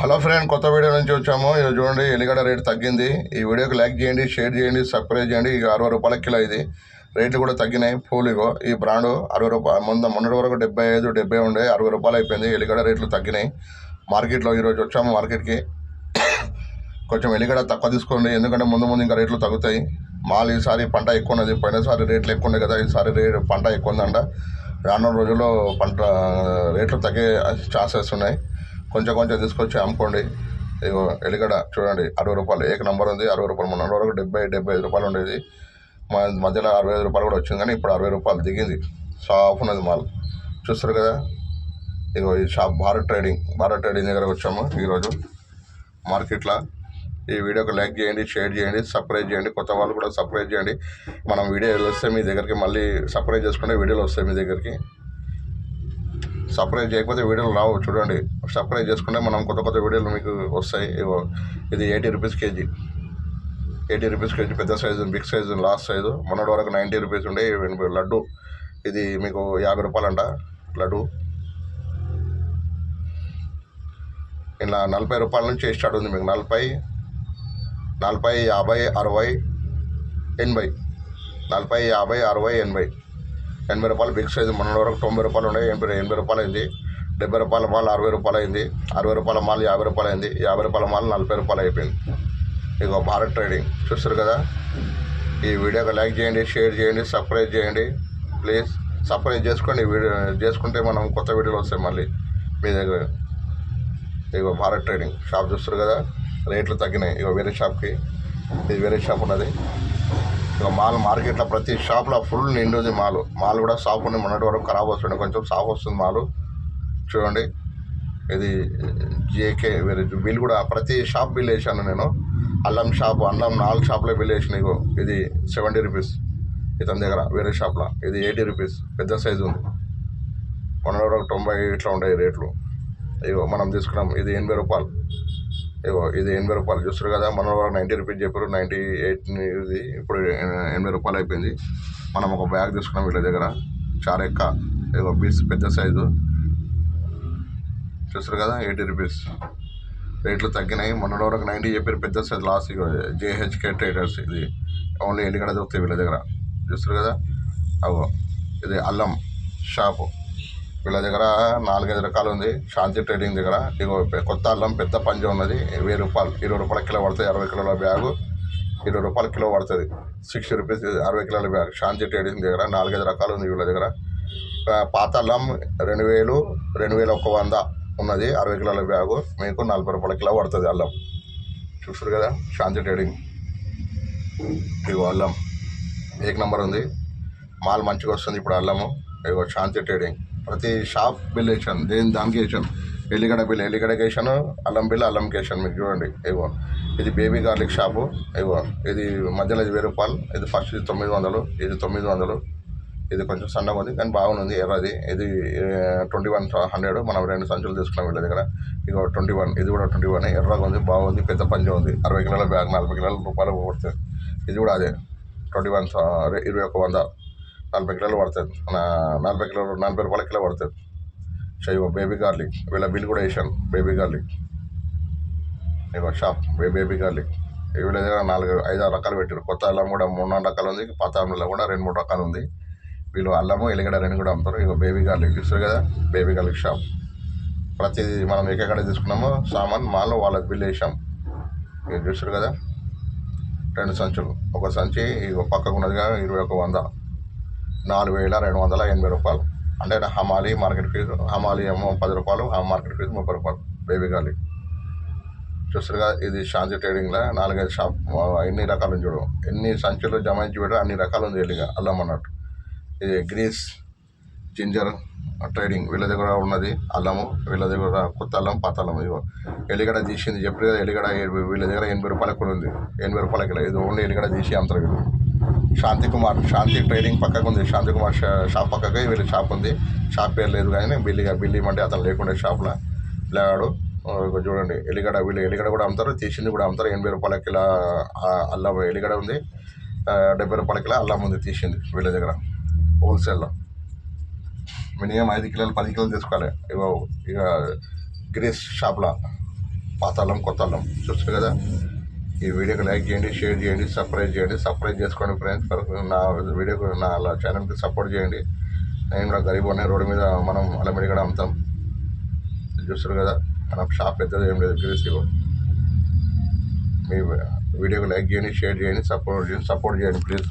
Hello friend కొత్త video నుంచి వచ్చాము. ఇది చూడండి ఎల్లిగడ్డ రేట్ తగ్గింది. ఈ వీడియోకి లైక్ చేయండి షేర్ చేయండి సబ్స్క్రైబ్ చేయండి. ఇక అరవై రూపాయల కిలో ఇది. రేట్లు కూడా తగ్గినాయి. పూలు ఇగో ఈ బ్రాండ్ అరవై రూపాయలు ముందు మొన్నటి వరకు డెబ్బై ఐదు డెబ్బై ఉండే అరవై రూపాయలు అయిపోయింది. ఎల్లిగడ్డ రేట్లు తగ్గినాయి. మార్కెట్లో ఈరోజు వచ్చాము మార్కెట్కి. కొంచెం ఎల్లిగడ్డ తక్కువ తీసుకోండి. ఎందుకంటే ముందు ముందు ఇంకా రేట్లు తగ్గుతాయి. మాల్ ఈసారి పంట ఎక్కువ ఉన్నది. పోయినసారి రేట్లు ఎక్కువ ఉన్నాయి కదా ఈసారి రేట్ పంట ఎక్కువ ఉందంట. రానున్న రోజుల్లో పంట రేట్లు తగ్గే ఛాన్సెస్ ఉన్నాయి. కొంచెం కొంచెం తీసుకొచ్చి అమ్ముకోండి. ఇగో ఎలిగడ చూడండి అరవై రూపాయలు. ఏక నంబర్ ఉంది అరవై రూపాయలు మొన్న వరకు డెబ్బై డెబ్బై ఐదు రూపాయలు ఉండేది. మా మధ్యలో అరవై ఐదు రూపాయలు కూడా వచ్చింది కానీ ఇప్పుడు అరవై రూపాయలు దిగింది. సాఫ్ ఉన్నది మాల్. చూస్తారు కదా? ఇగో ఈ shop Bharat trading. Bharat trading దగ్గరకు వచ్చాము ఈరోజు మార్కెట్లో. ఈ వీడియోకి లైక్ చేయండి షేర్ చేయండి సబ్స్క్రైబ్ చేయండి. కొత్త వాళ్ళు కూడా సబ్స్క్రైబ్ చేయండి. మనం వీడియోలు వస్తే మీ దగ్గరికి మళ్ళీ సబ్స్క్రైబ్ చేసుకుంటే వీడియోలు వస్తాయి మీ దగ్గరికి. సబ్స్క్రైబ్ చేయకపోతే వీడియోలు రావు. చూడండి. సబ్స్క్రైబ్ చేసుకుంటే మనం కొత్త కొత్త వీడియోలు మీకు వస్తాయి. ఇది eighty rupees kg. Eighty rupees kg పెద్ద size big size last size. మొన్నటి వరకు నైంటీ రూపీస్ ఉండే. లడ్డు. ఇది మీకు యాభై రూపాయలంట. లడ్డు. ఇలా నలభై రూపాయల నుంచి స్టార్ట్ ఉంది మీకు. నలభై నలభై యాభై అరవై ఎనభై. నలభై యాభై అరవై ఎనభై. ఎనభై రూపాయలు బిక్స్ అయింది మొన్న వరకు తొంభై రూపాయలు ఉన్నాయి ఎనభై ఎనభై రూపాయలు అయింది. డెబ్బై రూపాయల మాల్ అరవై రూపాయలు అయింది. అరవై రూపాయల మాల్ యాభై రూపాయలు అయింది. యాభై రూపాయల మాల్ నలభై రూపాయలు అయిపోయింది. ఇక భారత్ ట్రేడింగ్. చూస్తారు కదా? ఈ వీడియోకి లైక్ చేయండి షేర్ చేయండి సబ్స్క్రైబ్ చేయండి. ప్లీజ్ సబ్స్క్రైబ్ చేసుకోండి. వీడియో చేసుకుంటే మనం కొత్త వీడియోలు వస్తాయి మళ్ళీ మీ దగ్గర. ఇక భారత్ ట్రేడింగ్. షాప్ చూస్తారు కదా? రేట్లు తగ్గినాయి. ఇక వేరే షాప్కి. ఇది వేరే షాప్ ఉన్నది. ఇక మాల్ మార్కెట్లో ప్రతి షాప్లో ఫుల్ నిండుంది మాల్. మాల్ కూడా సాఫ్ ఉంది. మొన్నటి వరకు ఖరాబ్ వస్తుండే. కొంచెం సాఫ్ వస్తుంది మాలు. చూడండి. ఇది జేకే వేరే బిల్ కూడా ప్రతి షాప్ బిల్ వేసాను నేను. అల్లం షాప్ అల్లం నాలుగు షాప్లో బిల్ వేసిన ఇది సెవెంటీ రూపీస్ ఇతని దగ్గర వేరే షాప్లో. ఇది ఎయిటీ రూపీస్ పెద్ద సైజు ఉంది. మొన్నటి వరకు తొంభై ఇట్లా ఉండే రేట్లు. ఇగో మనం తీసుకున్నాం. ఇది ఎనభై రూపాయలు. ఇగో ఇది ఎనభై రూపాయలు. చూస్తారు కదా మన వాళ్ళు నైంటీ రూపీస్ చెప్పారు నైంటీ ఎయిట్ ఇది ఇప్పుడు ఎనభై రూపాయలు అయిపోయింది. మనం ఒక బ్యాగ్ తీసుకున్నాం వీళ్ళ దగ్గర చారెక్క ఇగో బీస్ పెద్ద సైజు చూస్తారు కదా ఎయిటీ రూపీస్ రేట్లు తగ్గినాయి. మొన్న వరకు నైంటీ చెప్పారు పెద్ద సైజ్ లాస్ట్ ఇగో జేహెచ్కే ట్రేడర్స్ ఇది. ఓన్లీ ఎల్లిగడ దొరుకుతాయి వీళ్ళ దగ్గర? చూస్తారు కదా? అగో ఇది అల్లం షాపు వీళ్ళ దగ్గర నాలుగైదు రకాలు ఉంది. శాంతి ట్రేడింగ్ దగ్గర. ఇగో కొత్త అల్లం పెద్ద పంజ ఉన్నది. వెయ్యి రూపాయలు ఇరవై రూపాయల కిలో పడుతుంది అరవై కిలోల బ్యాగు ఇరవై రూపాయల కిలో పడుతుంది. సిక్స్టీ రూపీస్ అరవై కిలోల బ్యాగ్. శాంతి ట్రేడింగ్ దగ్గర నాలుగైదు రకాలు ఉంది వీళ్ళ దగ్గర. పాత అల్లం రెండు వేలు రెండు వేల ఒక వంద ఉన్నది. అరవై కిలోల బ్యాగు. మీకు నలభై రూపాయల కిలో పడుతుంది అల్లం. చూస్తారు కదా? శాంతి ట్రేడింగ్. ఇగో అల్లం. ఏక్ నెంబర్ ఉంది. మాల్ మంచిగా వస్తుంది ఇప్పుడు అల్లము. ఇగో శాంతి ట్రేడింగ్. ప్రతి షాప్ బిల్ వేసాను దేని దానికి వేసాను ఎల్లిగడ్డ బిల్ ఎల్లిగడ్డకి వేసాను అల్లం బిల్ అల్లంకి వేసాను మీరు చూడండి. ఇగో ఇది బేబీ గార్లిక్ షాపు ఇగో ఇది మధ్యలో ఇది వెయ్యి రూపాయలు ఇది ఫస్ట్ ఇది తొమ్మిది వందలు ఇది తొమ్మిది వందలు. ఇది కొంచెం సన్నగా ఉంది కానీ బాగుంది ఎర్రది. ఇది ట్వంటీ వన్ హండ్రెడ్ మనం రెండు సంచులు తీసుకున్నాం వీళ్ళ దగ్గర. ఇగో ట్వంటీ వన్ ఇది కూడా ట్వంటీ వన్ ఎర్రగా ఉంది బాగుంది పెద్ద పంచం ఉంది. అరవై కిలోల బ్యాగ్ నలభై కిలోల రూపాయలు పడుతుంది ఇది కూడా అదే. ట్వంటీ వన్ ఇరవై ఒక వంద. నలభై కిలోలు పడుతుంది మన నలభై కిలోలు నలభై రూపాయల కిలో పడుతుంది సో బేబీ గార్లిక్. వీళ్ళ బిల్ కూడా వేసాను బేబీ గార్లిక్. ఇగో షాప్ బేబీ గార్లిక్. వీళ్ళ దగ్గర నాలుగు ఐదు ఆరు రకాలు పెట్టారు కొత్త అల్లం కూడా మూడు నాలుగు రకాలు ఉంది. పాత అల్లంలో కూడా రెండు మూడు రకాలు ఉంది. వీళ్ళు అల్లము ఎల్లిగడ్డ రెండు కూడా అమ్ముతారు. ఇగో బేబీ గార్లిక్ చూస్తారు కదా బేబీ గార్లిక్ షాప్. ప్రతిదీ మనం ఎక్కడ తీసుకున్నామో సామాన్ మాలో వాళ్ళకి బిల్ వేసాం. ఇక చూస్తారు కదా రెండు సంచులు. ఒక సంచి ఇగో పక్కకు ఉన్నదిగా ఇరవై ఒక వంద. నాలుగు వేల రెండు వందల ఎనభై రూపాయలు. అంటే హమాలి మార్కెట్ ఫీజు హమాలి ఏమో పది రూపాయలు ఆ మార్కెట్ ఫీజు ముప్పై రూపాయలు. బేబీ గాలి. చూస్తారుగా ఇది శాంతి ట్రేడింగ్లో నాలుగైదు షాప్ ఎన్ని రకాలు చూడు. ఎన్ని సంచులు జమాయించి పెట్టారు అన్ని రకాలు ఉంది ఎల్లిగా అల్లం అన్నట్టు. ఇది గ్రీస్ జింజర్ ట్రేడింగ్ వీళ్ళ దగ్గర ఉన్నది అల్లము వీళ్ళ దగ్గర కొత్త అల్లం పాత అల్లం ఇదిగో. ఎలిగడ తీసింది చెప్పి కదా ఎల్లిగడ్డ వీళ్ళ దగ్గర ఎనభై రూపాయలకు ఉంది ఎనభై రూపాయలకి ఇది ఓన్లీ ఎల్లిగడ్డ తీసి అమ్ముతారు శాంతి కుమార్ శాంతి ట్రేడింగ్ పక్కకు ఉంది. శాంతి కుమార్ షాప్ పక్కకే వీళ్ళ షాప్ ఉంది. షాప్ పేరు లేదు కానీ బిల్లిగా బిల్లి అంటే అతను లేకుండా షాప్లో పిల్లగాడు చూడండి ఎలిగడ వీళ్ళు ఎలిగడ కూడా అమ్ముతారు తీసింది కూడా అమ్ముతారు. ఎనభై రూపాయల కిలో అల్లం ఎలిగడ ఉంది. డెబ్బై రూపాయల కిలో అల్లం ఉంది తీసింది వీళ్ళ దగ్గర హోల్సేల్లో. మినిమం ఐదు కిలోలు పది కిలోలు తీసుకోవాలి. ఇగో ఇక గ్రీస్ షాప్లో పాత అల్లం కొత్త అల్లం. చూస్తారు కదా? ఈ వీడియోకి లైక్ చేయండి షేర్ చేయండి సబ్స్క్రైబ్ చేయండి. సబ్స్క్రైబ్ చేసుకోండి ఫ్రెండ్స్ నా వీడియోకి నా ఛానల్కి సపోర్ట్ చేయండి. నేను కూడా గరీబ్ ఉన్నాయి. రోడ్డు మీద మనం అల్లమిడి కూడా అమ్ముతాం. చూస్తారు కదా మన షాప్ పెద్దది ఏం లేదు గ్రీసీలో మీ వీడియోకి లైక్ చేయండి షేర్ చేయండి సపోర్ట్ చేయండి సపోర్ట్ చేయండి ప్లీజ్